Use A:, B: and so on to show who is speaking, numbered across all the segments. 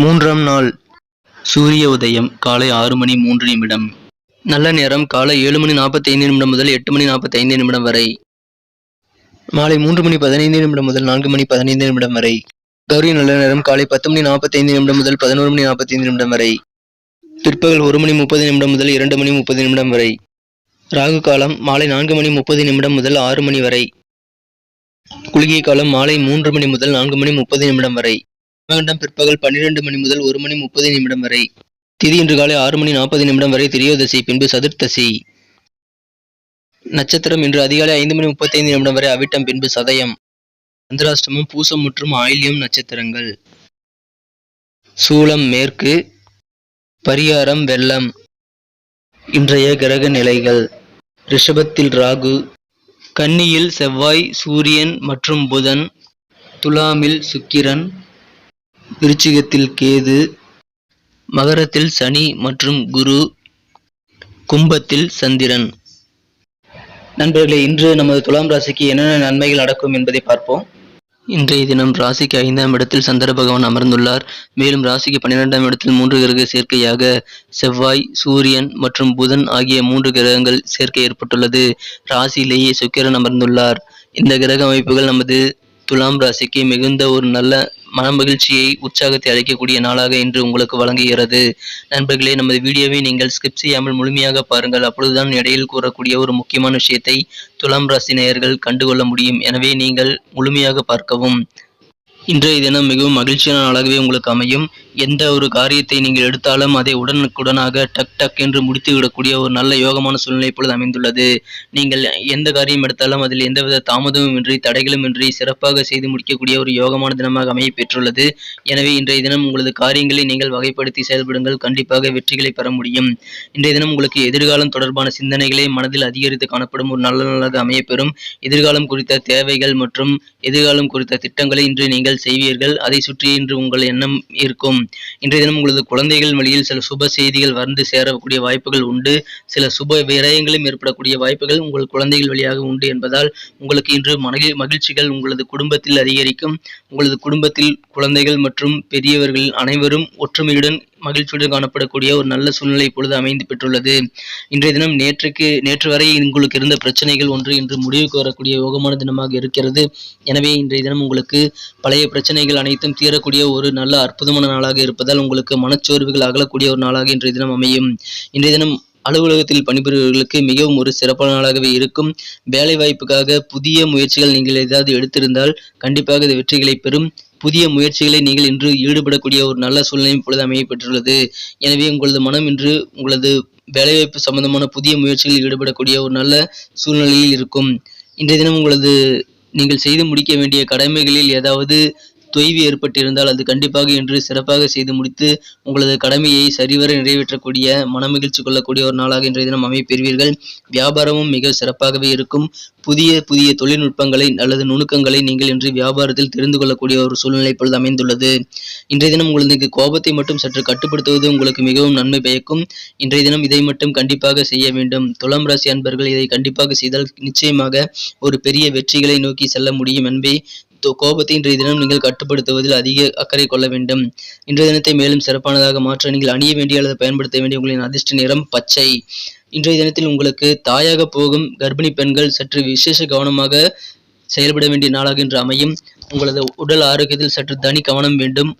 A: மூன்றாம் நாள் சூரிய உதயம் காலை ஆறு மணி மூன்று நிமிடம்.
B: நல்ல நேரம் காலை ஏழு மணி நாற்பத்தி ஐந்து நிமிடம் முதல் எட்டு மணி நாற்பத்தி ஐந்து நிமிடம் வரை.
A: மாலை மூன்று மணி பதினைந்து நிமிடம் முதல் நான்கு மணி பதினைந்து நிமிடம் வரை. கௌரி நல்ல நேரம் காலை பத்து மணி நாற்பத்தி ஐந்து நிமிடம் முதல் பதினோரு மணி நாற்பத்தி ஐந்து நிமிடம் வரை. பிற்பகல் ஒரு மணி முப்பது நிமிடம் முதல் இரண்டு மணி முப்பது நிமிடம் வரை. ராகு காலம் மாலை நான்கு மணி முப்பது நிமிடம் முதல் ஆறு மணி வரை. குளிகை காலம் மாலை மூன்று மணி முதல் நான்கு மணி முப்பது நிமிடம் வரை. மகண்டம் பிற்பகல் பன்னிரண்டு மணி முதல் ஒரு மணி முப்பது நிமிடம் வரை. திதி இன்று காலை ஆறு மணி நாற்பது நிமிடம் வரை திரியோதசி பின்பு சதுர்த்தசி. நட்சத்திரம் இன்று அதிகாலை ஐந்து மணி முப்பத்தைந்து நிமிடம் வரை அவிட்டம் பின்பு சதயம். சந்திராஷ்டமம் பூசம் மற்றும் ஆயில்யம் நட்சத்திரங்கள். சூலம் மேற்கு. பரியாரம் வெள்ளம். இன்றைய கிரக நிலைகள். ரிஷபத்தில் ராகு. கன்னியில் செவ்வாய் சூரியன் மற்றும் புதன். துலாமில் சுக்கிரன். விருச்சிகத்தில் கேது மகரத்தில் சனி மற்றும் குரு கும்பத்தில் சந்திரன். நண்பர்களே இன்று நமது துலாம் ராசிக்கு என்னென்ன நன்மைகள் நடக்கும் என்பதை பார்ப்போம்.
B: இன்றைய தினம் ராசிக்கு ஐந்தாம் இடத்தில் சந்திர பகவான் அமர்ந்துள்ளார். மேலும் ராசிக்கு பன்னிரெண்டாம் இடத்தில் மூன்று கிரக சேர்க்கையாக செவ்வாய் சூரியன் மற்றும் புதன் ஆகிய மூன்று கிரகங்கள் சேர்க்கை ஏற்பட்டுள்ளது. ராசியிலேயே சுக்கிரன் அமர்ந்துள்ளார். இந்த கிரக அமைப்புகள் நமது துலாம் ராசிக்கு மிகுந்த ஒரு நல்ல மனமகிழ்ச்சியை உற்சாகத்தை அளிக்கக்கூடிய நாளாக இன்று உங்களுக்கு வழங்குகிறது. நண்பர்களே நமது வீடியோவை நீங்கள் ஸ்கிப் செய்யாமல் முழுமையாக பாருங்கள். அப்பொழுதுதான் இடையில் கூறக்கூடிய ஒரு முக்கியமான விஷயத்தை துலாம் ராசி நேயர்கள் கண்டுகொள்ள முடியும். எனவே நீங்கள் முழுமையாக பார்க்கவும். இன்றைய தினம் மிகவும் மகிழ்ச்சியான நாளாகவே உங்களுக்கு அமையும். எந்த ஒரு காரியத்தை நீங்கள் எடுத்தாலும் அதை உடனுக்குடனாக டக் டக் என்று முடித்துவிடக்கூடிய ஒரு நல்ல யோகமான சூழ்நிலை இப்பொழுது அமைந்துள்ளது. நீங்கள் எந்த காரியம் எடுத்தாலும் அதில் எந்தவித தாமதமும் இன்றி தடைகளும் இன்றி சிறப்பாக செய்து முடிக்கக்கூடிய ஒரு யோகமான தினமாக அமைய பெற்றுள்ளது. எனவே இன்றைய தினம் உங்களது காரியங்களை நீங்கள் வகைப்படுத்தி செயல்படுங்கள். கண்டிப்பாக வெற்றிகளை பெற முடியும். இன்றைய தினம் உங்களுக்கு எதிர்காலம் தொடர்பான சிந்தனைகளை மனதில் அதிகரித்து காணப்படும் ஒரு நல்ல நாளாக அமையப்பெறும். எதிர்காலம் குறித்த தேவைகள் மற்றும் எதிர்காலம் குறித்த திட்டங்களை இன்று நீங்கள் செய்வீர்கள் அதை சுற்றி இன்று உங்கள் எண்ணம் இருக்கும். இன்றைய தினம் உங்களது குழந்தைகள் வழியில் சில சுப செய்திகள் வந்து சேரக்கூடிய வாய்ப்புகள் உண்டு. சில சுப விரயங்களும் ஏற்படக்கூடிய வாய்ப்புகள் உங்கள் குழந்தைகள் வழியாக உண்டு என்பதால் உங்களுக்கு இன்று மனகி மகிழ்ச்சிகள் உங்களது குடும்பத்தில் அதிகரிக்கும். உங்களது குடும்பத்தில் குழந்தைகள் மற்றும் பெரியவர்கள் அனைவரும் ஒற்றுமையுடன் மகிழ்ச்சியுடன் காணப்படக்கூடிய ஒரு நல்ல சூழ்நிலை இப்பொழுது அமைந்து பெற்றுள்ளது. இன்றைய தினம் நேற்றுக்கு நேற்று வரை உங்களுக்கு இருந்த பிரச்சனைகள் ஒன்று இன்று முடிவுக்கு வரக்கூடிய யோகமான தினமாக இருக்கிறது. எனவே இன்றைய தினம் உங்களுக்கு பழைய பிரச்சனைகள் அனைத்தும் தீரக்கூடிய ஒரு நல்ல அற்புதமான நாளாக இருப்பதால் உங்களுக்கு மனச்சோர்வுகள் அகலக்கூடிய ஒரு நாளாக இன்றைய தினம் அமையும். இன்றைய தினம் அலுவலகத்தில் பணிபுரிபவர்களுக்கு மிகவும் ஒரு சிறப்பான நாளாகவே இருக்கும். வேலை வாய்ப்புக்காக புதிய முயற்சிகள் நீங்கள் ஏதாவது எடுத்திருந்தால் கண்டிப்பாக இது வெற்றிகளை பெறும். புதிய முயற்சிகளை நீங்கள் இன்று ஈடுபடக்கூடிய ஒரு நல்ல சூழ்நிலை இப்பொழுது அமைய பெற்றுள்ளது எனவே உங்களது மனம் இன்று உங்களது வேலைவாய்ப்பு சம்பந்தமான புதிய முயற்சிகளில் ஈடுபடக்கூடிய ஒரு நல்ல சூழ்நிலையில் இருக்கும். இன்றைய தினம் உங்களது நீங்கள் செய்து முடிக்க வேண்டிய கடமைகளில் ஏதாவது தொய்வு ஏற்பட்டிருந்தால் அது கண்டிப்பாக இன்று சிறப்பாக செய்து முடித்து உங்களது கடமையை சரிவர நிறைவேற்றக்கூடிய மனமகிழ்ச்சி கொள்ளக்கூடிய ஒரு நாளாக இன்றைய தினம் அமைப்பெறுவீர்கள். வியாபாரமும் மிக சிறப்பாகவே இருக்கும். புதிய புதிய தொழில்நுட்பங்களை அல்லது நுணுக்கங்களை நீங்கள் இன்று வியாபாரத்தில் தெரிந்து கொள்ளக்கூடிய ஒரு சூழ்நிலை இப்பொழுது அமைந்துள்ளது. இன்றைய தினம் உங்களுக்கு கோபத்தை மட்டும் சற்று கட்டுப்படுத்துவது உங்களுக்கு மிகவும் நன்மை பயக்கும். இன்றைய தினம் இதை மட்டும் கண்டிப்பாக செய்ய வேண்டும். துலாம் ராசி அன்பர்கள் இதை கண்டிப்பாக செய்தால் நிச்சயமாக ஒரு பெரிய வெற்றிகளை நோக்கி செல்ல முடியும் என்பதை கோபத்தை இன்றைய தினம் நீங்கள் கட்டுப்படுத்துவதில் அதிக அக்கறை கொள்ள வேண்டும். இன்றைய தினத்தை மேலும் சிறப்பானதாக மாற்ற நீங்கள் அணிய வேண்டிய அல்லது பயன்படுத்த வேண்டிய உங்களின் அதிர்ஷ்ட நிறம் பச்சை. இன்றைய தினத்தில் உங்களுக்கு தாயாக போகும் கர்ப்பிணி பெண்கள் சற்று விசேஷ கவனமாக செயல்பட வேண்டிய நாளாக இன்று அமையும். உங்களது உடல் ஆரோக்கியத்தில் சற்று தனி கவனம் வேண்டும்.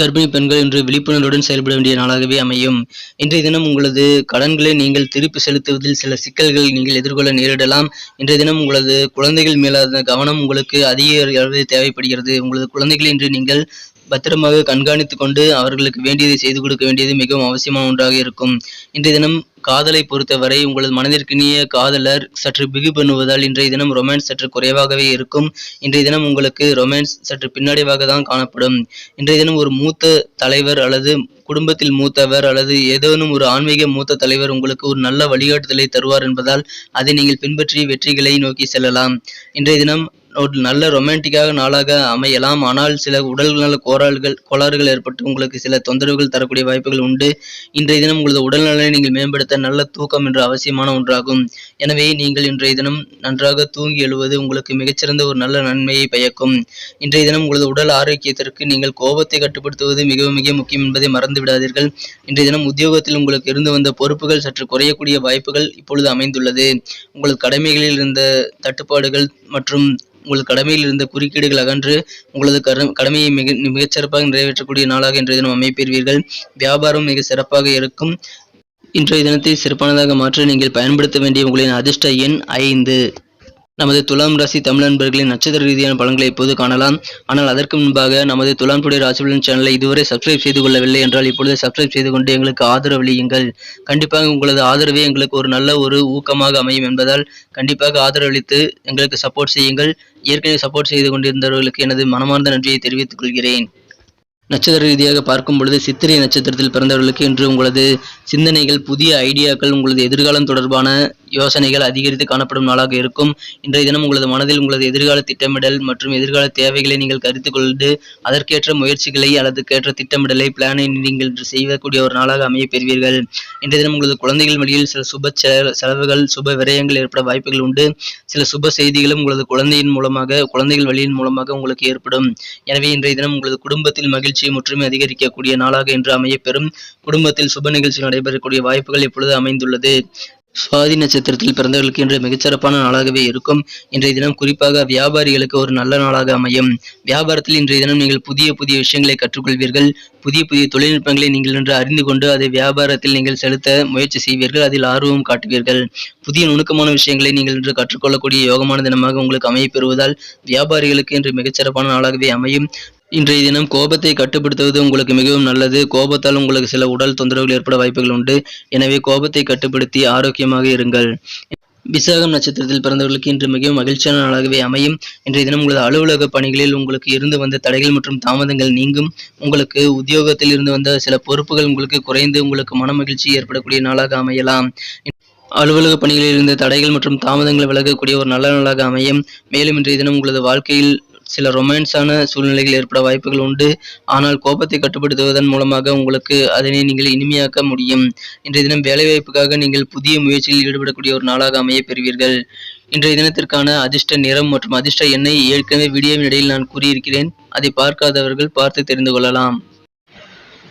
B: கர்ப்பிணி பெண்கள் இன்று விழிப்புணர்வுடன் செயல்பட வேண்டிய நாளாகவே அமையும். இன்றைய தினம் உங்களது கடன்களை நீங்கள் திருப்பி செலுத்துவதில் சில சிக்கல்கள் நீங்கள் எதிர்கொள்ள நேரிடலாம். இன்றைய தினம் உங்களது குழந்தைகள் மேலான கவனம் உங்களுக்கு அதிக அளவில் தேவைப்படுகிறது. உங்களது குழந்தைகளை இன்று நீங்கள் பத்திரமாக கண்காணித்துக் கொண்டு அவர்களுக்கு வேண்டியதை செய்து கொடுக்க வேண்டியது மிகவும் அவசியமான ஒன்றாக இருக்கும். இன்றைய தினம் காதலை பொறுத்தவரை உங்களது மனதிற்கினிய காதலர் சற்று பிகு பண்ணுவதால் இன்றைய தினம் ரொமான்ஸ் சற்று குறைவாகவே இருக்கும். இன்றைய தினம் உங்களுக்கு ரொமான்ஸ் சற்று பின்னடைவாக தான் காணப்படும். இன்றைய தினம் ஒரு மூத்த தலைவர் அல்லது குடும்பத்தில் மூத்தவர் அல்லது ஏதேனும் ஒரு ஆன்மீக மூத்த தலைவர் உங்களுக்கு ஒரு நல்ல வழிகாட்டுதலை தருவார் என்பதால் அதை நீங்கள் பின்பற்றி வெற்றிகளை நோக்கி செல்லலாம். இன்றைய தினம் ஒரு நல்ல ரொமான்டிக்காக நாளாக அமையலாம். ஆனால் சில உடல்நல கோளாறுகள் கோளாறுகள் ஏற்பட்டு உங்களுக்கு சில தொந்தரவுகள் தரக்கூடிய வாய்ப்புகள் உண்டு. இன்றைய தினம் உங்களது உடல்நலனை நீங்கள் மேம்படுத்த நல்ல தூக்கம் என்ற அவசியமான ஒன்றாகும். எனவே நீங்கள் இன்றைய தினம் நன்றாக தூங்கி எழுவது உங்களுக்கு மிகச்சிறந்த ஒரு நல்ல நன்மையை பயக்கும். இன்றைய தினம் உங்களது உடல் ஆரோக்கியத்திற்கு நீங்கள் கோபத்தை கட்டுப்படுத்துவது மிக மிக முக்கியம் என்பதை மறந்து விடாதீர்கள். இன்றைய தினம் உத்தியோகத்தில் உங்களுக்கு இருந்து வந்த பொறுப்புகள் சற்று குறையக்கூடிய வாய்ப்புகள் இப்பொழுது அமைந்துள்ளது. உங்களது கடமைகளில் இருந்த தட்டுப்பாடுகள் மற்றும் உங்கள் கடமையில் இருந்த குறுக்கீடுகள் அகன்று உங்களது கடமையை மிக மிகச்சிறப்பாக நிறைவேற்றக்கூடிய நாளாக இன்றைய தினம் அமைப்பெறுவீர்கள் வியாபாரம் மிக சிறப்பாக இருக்கும். இன்றைய தினத்தை சிறப்பானதாக மாற்ற நீங்கள் பயன்படுத்த வேண்டிய உங்களின் அதிர்ஷ்ட எண் ஐந்து. நமது துலாம் ராசி தமிழ் நண்பர்களின் நட்சத்திர ரீதியான பலன்களை இப்போது காணலாம். ஆனால் அதற்கு முன்பாக நமது துலாம் டுடே ராசிபலன் சேனலை இதுவரை சப்ஸ்கிரைப் செய்து கொள்ளவில்லை என்றால் இப்பொழுது சப்ஸ்கிரைப் செய்து கொண்டு எங்களுக்கு ஆதரவு அளியுங்கள். கண்டிப்பாக உங்களது ஆதரவே எங்களுக்கு ஒரு நல்ல ஒரு ஊக்கமாக அமையும் என்பதால் கண்டிப்பாக ஆதரவளித்து எங்களுக்கு சப்போர்ட் செய்யுங்கள். ஏற்கனவே சப்போர்ட் செய்து கொண்டிருந்தவர்களுக்கு எனது மனமார்ந்த நன்றியை தெரிவித்துக் கொள்கிறேன். நட்சத்திர ரீதியாக பார்க்கும் பொழுது சித்திரை நட்சத்திரத்தில் பிறந்தவர்களுக்கு இன்று உங்களது சிந்தனைகள் புதிய ஐடியாக்கள் உங்களது எதிர்காலம் தொடர்பான யோசனைகள் அதிகரித்து காணப்படும் நாளாக இருக்கும். இன்றைய தினம் உங்களது மனதில் உங்களது எதிர்கால திட்டமிடல் மற்றும் எதிர்கால தேவைகளை நீங்கள் கருத்து கொண்டு அதற்கேற்ற முயற்சிகளை அல்லது கேற்ற திட்டமிடலை பிளானை நீங்கள் செய்யக்கூடிய ஒரு நாளாக அமைய பெறுவீர்கள். இன்றைய தினம் உங்களது குழந்தைகள் வழியில் சில சுப செலவுகள் சுப விரயங்கள் ஏற்பட வாய்ப்புகள் உண்டு. சில சுப செய்திகளும் உங்களது குழந்தையின் மூலமாக குழந்தைகள் வழியின் மூலமாக உங்களுக்கு ஏற்படும். எனவே இன்றைய தினம் உங்களது குடும்பத்தில் மகிழ்ச்சியும் ஒற்றுமை அதிகரிக்கக்கூடிய நாளாக இன்று அமையப்பெறும் குடும்பத்தில் சுப நிகழ்ச்சி நடைபெறக்கூடிய வாய்ப்புகள் இப்பொழுது அமைந்துள்ளது. சுவாதி நட்சத்திரத்தில் பிறந்தவர்களுக்கு இன்று மிகச்சிறப்பான நாளாகவே இருக்கும். இன்றைய தினம் குறிப்பாக வியாபாரிகளுக்கு ஒரு நல்ல நாளாக அமையும். வியாபாரத்தில் இன்றைய தினம் நீங்கள் புதிய புதிய விஷயங்களை கற்றுக்கொள்வீர்கள். புதிய புதிய தொழில்நுட்பங்களை நீங்கள் இன்று அறிந்து கொண்டு அதை வியாபாரத்தில் நீங்கள் செலுத்த முயற்சி செய்வீர்கள். அதில் ஆர்வம் காட்டுவீர்கள். புதிய நுணுக்கமான விஷயங்களை நீங்கள் இன்று கற்றுக்கொள்ளக்கூடிய யோகமான தினமாக உங்களுக்கு அமையப் பெறுவதால் வியாபாரிகளுக்கு இன்று மிகச்சிறப்பான நாளாகவே அமையும். இன்றைய தினம் கோபத்தை கட்டுப்படுத்துவது உங்களுக்கு மிகவும் நல்லது. கோபத்தால் உங்களுக்கு சில உடல் தொந்தரவுகள் ஏற்பட வாய்ப்புகள் உண்டு. எனவே கோபத்தை கட்டுப்படுத்தி ஆரோக்கியமாக இருங்கள். விசாகம் நட்சத்திரத்தில் பிறந்தவர்களுக்கு இன்று மிகவும் மகிழ்ச்சியான நாளாகவே அமையும். இன்றைய தினம் உங்களது அலுவலக பணிகளில் உங்களுக்கு இருந்து வந்த தடைகள் மற்றும் தாமதங்கள் நீங்கும். உங்களுக்கு உத்தியோகத்தில் இருந்து வந்த சில பொறுப்புகள் உங்களுக்கு குறைந்து உங்களுக்கு மன மகிழ்ச்சி ஏற்படக்கூடிய நாளாக அமையலாம். அலுவலக பணிகளில் இருந்த தடைகள் மற்றும் தாமதங்கள் விலகக்கூடிய ஒரு நல்ல நாளாக அமையும். மேலும் இன்றைய தினம் உங்களது வாழ்க்கையில் சில ரொமான்ஸான சூழ்நிலைகள் ஏற்பட வாய்ப்புகள் உண்டு. ஆனால் கோபத்தை கட்டுப்படுத்துவதன் மூலமாக உங்களுக்கு அதனை நீங்கள் இனிமையாக்க முடியும். இன்றைய தினம் வேலைவாய்ப்புக்காக நீங்கள் புதிய முயற்சியில் ஈடுபடக்கூடிய ஒரு நாளாக அமைய பெறுவீர்கள். இன்றைய தினத்திற்கான அதிர்ஷ்ட நிறம் மற்றும் அதிர்ஷ்ட எண்ணை ஏற்கனவே வீடியோவின் இடையில் நான் கூறியிருக்கிறேன். அதை பார்க்காதவர்கள் பார்த்து தெரிந்து கொள்ளலாம்.